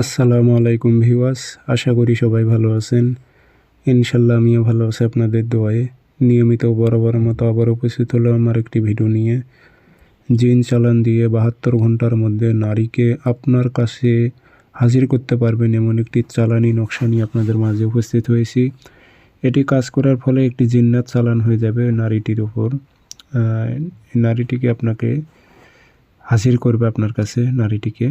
আসসালামু আলাইকুম ভিউয়ার্স, আশা করি সবাই ভালো আছেন। ইনশাল্লাহ আমিও ভালো আছি আপনাদের দোয়ায়। নিয়মিত বরাবর মতো আবার উপস্থিত হলো আমার একটি ভিডিও নিয়ে। জিন চালান দিয়ে বাহাত্তর ঘণ্টার মধ্যে নারীকে আপনার কাছে হাজির করতে পারবেন এমন একটি চালানি নকশা নিয়ে আপনাদের মাঝে উপস্থিত হয়েছি। এটি কাজ করার ফলে একটি জিন্নাত চালান হয়ে যাবে নারীটির ওপর নারীটিকে আপনাকে হাজির করবে আপনার কাছে, নারীটিকে।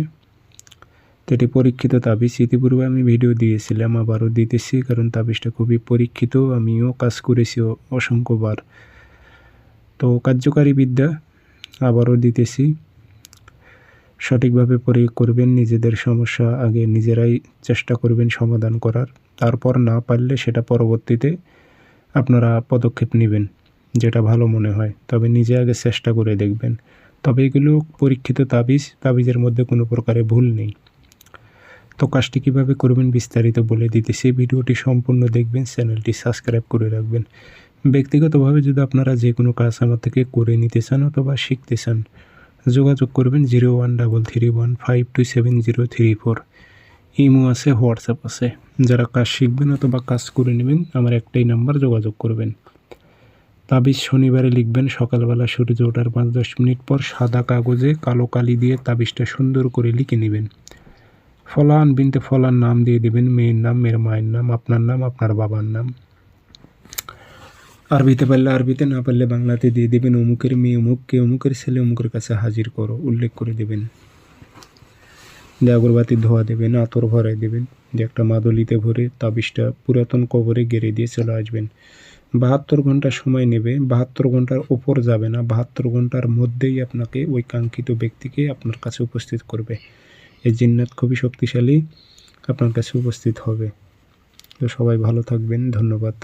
এটি পরীক্ষিত তাবিজ ইতিপূর্বে আমি ভিডিও দিয়েছিলাম, আবারও দিতেছি কারণ তাবিজটা খুবই পরীক্ষিত, আমিও কাজ করেছি অসংখ্যবার। তো কার্যকারী বিদ্যা, আবারও দিতেছি। সঠিকভাবে প্রয়োগ করবেন, নিজেদের সমস্যা আগে নিজেরাই চেষ্টা করবেন সমাধান করার। তারপর না পারলে সেটা পরবর্তীতে আপনারা পদক্ষেপ নেবেন, যেটা ভালো মনে হয়। তবে নিজে আগে চেষ্টা করে দেখবেন। তবে এগুলো পরীক্ষিত তাবিজ, তাবিজের মধ্যে কোনো প্রকারে ভুল নেই। তো কাজটি কীভাবে করবেন বিস্তারিত বলে দিতেছি। ভিডিওটি সম্পূর্ণ দেখবেন, চ্যানেলটি সাবস্ক্রাইব করে রাখবেন। ব্যক্তিগতভাবে যদি আপনারা যে কোনো কাজ আমার থেকে করে নিতে চান অথবা শিখতে চান, যোগাযোগ করবেন zero one double three one five two seven zero three four. Imo আছে, হোয়াটসঅ্যাপ আছে। যারা কাজ শিখবেন অথবা কাজ করে নেবেন, আমার একটাই নাম্বার যোগাযোগ করবেন। তাবিজ শনিবারে লিখবেন, সকালবেলা সূর্য ওঠার পাঁচ দশ মিনিট পর সাদা কাগজে কালো কালি দিয়ে তাবিজটা সুন্দর করে লিখে নেবেন। ফলান বিনতে ফলান নাম দিয়ে দেবেন, মেয়ের নাম, মেয়ের মায়ের নাম, আপনার নাম, আপনার বাবার নাম। আরবিতে পারলে আরবিতে, না পারলে বাংলাতে দিয়ে দেবেন, অমুকের মেয়ে, অমুককে অমুকের ছেলে, অমুকের কাছে হাজির করো, উল্লেখ করে দেবেন। দিয়ে আগরবাতি ধোয়া দেবেন, আতর ভরাই দেবেন, যে একটা মাদলিতে ভরে তাবিজটা পুরাতন কবরে গেড়ে দিয়ে চলে আসবেন। বাহাত্তর ঘণ্টা সময় নেবে, বাহাত্তর ঘণ্টার ওপর যাবে না, বাহাত্তর ঘণ্টার মধ্যেই আপনাকে ওই কাঙ্ক্ষিত ব্যক্তিকে আপনার কাছে উপস্থিত করবে। এই জিন্নাত খুবই শক্তিশালী আপনার কাছে উপস্থিত হবে। তো সবাই ভালো থাকবেন ধন্যবাদ।